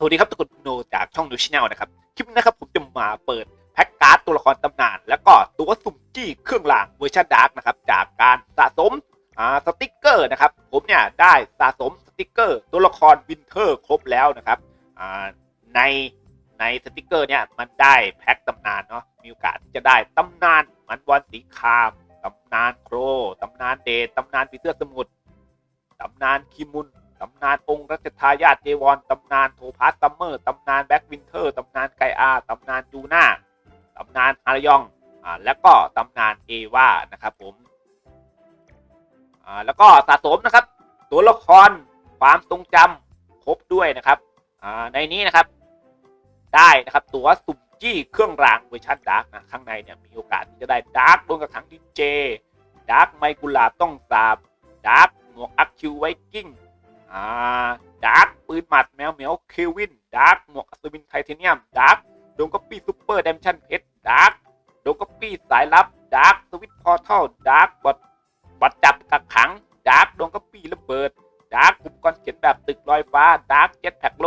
สวัสดีครับทุกคนโนจากช่องนูชแนลนะครับ คลิปนี้นะครับผมจะมาเปิดแพ็กการ์ดตัวละครตำนาน แล้วก็ตัวสุ่มจี้เครื่องรางเวอร์ชันดาร์กนะครับ จากการสะสมอ่าสติกเกอร์นะครับ ผมเนี่ยได้สะสมสติกเกอร์ ตัวละครวินเทอร์ครบแล้วนะครับอ่าในในสติกเกอร์เนี่ยมันได้แพ็กตำนานเนาะมีโอกาสที่จะได้ตำนานมันวันสีคามตำนานโครตำนานเดทตำนานผีเสื้อสมุทรตำนานคิมุน ตำนานองค์รัชทายาทเจวอนตำนานโทพาสซัมเมอร์ตำนานแบ็กวินเทอร์ตำนานไกอาตำนานจูน่าตำนานฮารยองอ่าแล้วก็ตำนานเอวานะครับผมอ่าแล้วก็สะสมนะครับ ตัวละครความทรงจำครบด้วยนะครับอ่าในนี้นะครับได้นะครับตัวสุ่มจี้เครื่องรางเวอร์ชันดาร์กนะข้างในเนี่ยมีโอกาสที่จะได้ดาร์กดวงกระถังดีเจดาร์กไมกุลาต้องสาบดาร์กหมวกอัคคิวไวกิ้ง อ่าดาร์กปืนหมัดแมวเหมียวเควินดาร์กหมวกอัศวินไทเทเนียมดาร์กโดงกอปปี้ซูเปอร์เดมชันเพชรดาร์กโดงกอปปี้สายลับดาร์กสวิตพอร์ทัลดาร์กบอดบอดจับกักขังดาร์กโดงกอปปี้ระเบิดดาร์กอุปกรณ์เขียนแบบตึกลอยฟ้าดาร์กเจ็ตแพ็กโล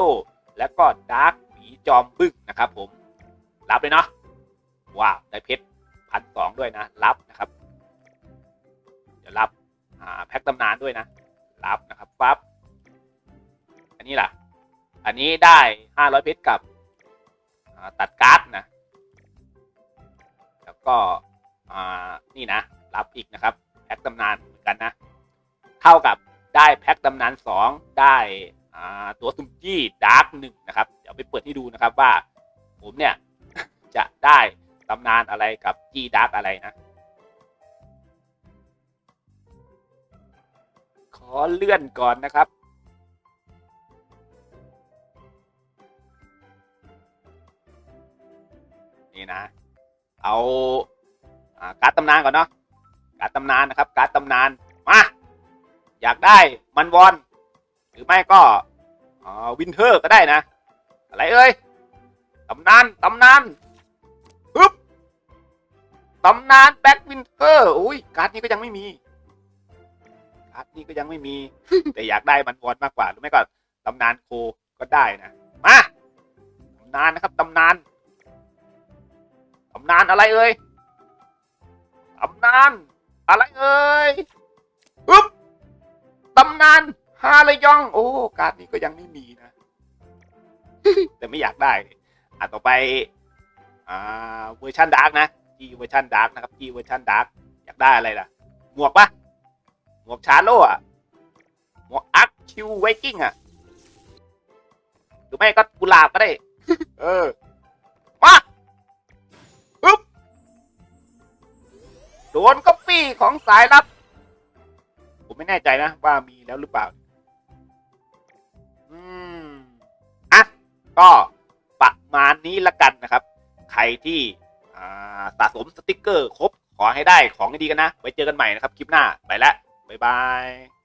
แล้วก็ดาร์กหมีจอมบึ้งนะครับผมรับเลยเนาะว้าวได้เพชรพันสองด้วยนะรับนะครับ เดี๋ยวรับอ่าแพ็คตำนานด้วยนะรับนะครับ อันนี้ล่ะ อันนี้ได้ห้าร้อยเพชรกับตัดการ์ดนะ แล้วก็นี่นะ รับอีกนะครับ แพ็คตำนานเหมือนกันนะ เท่ากับได้แพ็คตำนานสองได้ตัวซุมจี้ดาร์กหนึ่งนะครับ เดี๋ยวไปเปิดให้ดูนะครับว่าผมเนี่ย จะได้ตำนานอะไรกับจี้ดาร์กอะไรนะ ขอเลื่อนก่อนนะครับ นี่นะ เอาการ์ดตำนานก่อนเนาะการ์ดตำนานนะครับ การ์ดตำนานมาอยากได้มันวอนหรือไม่ก็วินเทอร์ก็ได้นะ อะไรเอ่ยตำนานตำนานปึ๊บตำนานแบ็กวินเทอร์อุ้ยการ์ดนี้ก็ยังไม่มีการ์ดนี้ก็ยังไม่มี แต่อยากได้มันวอนมากกว่าหรือไม่ก็ตำนานโคก็ได้นะมาตำนานนะครับตำนาน ตำนานอะไรเอ่ยตำนานอะไรเอ่ยปึ๊บตำนานฮาเลยอง โอ้ การ์ดนี้ก็ยังไม่มีนะ แต่ไม่อยากได้ อะต่อไป อ่า เวอร์ชันดาร์กนะจีเวอร์ชันดาร์กนะครับจีเวอร์ชันดาร์กอยากได้อะไรล่ะ หมวกปะหมวกชาโลอะ หมวกอัคคิวไวกิ้งอะ หรือไม่ก็กุหลาบก็ได้ เออ โดนก็ปี้ของสายลับ ผมไม่แน่ใจนะ ว่ามีแล้วหรือเปล่า อืม อะ ก็ประมาณนี้ละกันนะครับ ใครที่สะสมสติกเกอร์ครบ ขอให้ได้ของดีๆกันนะ ไว้เจอกันใหม่นะครับ คลิปหน้า ไปแล้ว บ๊ายบาย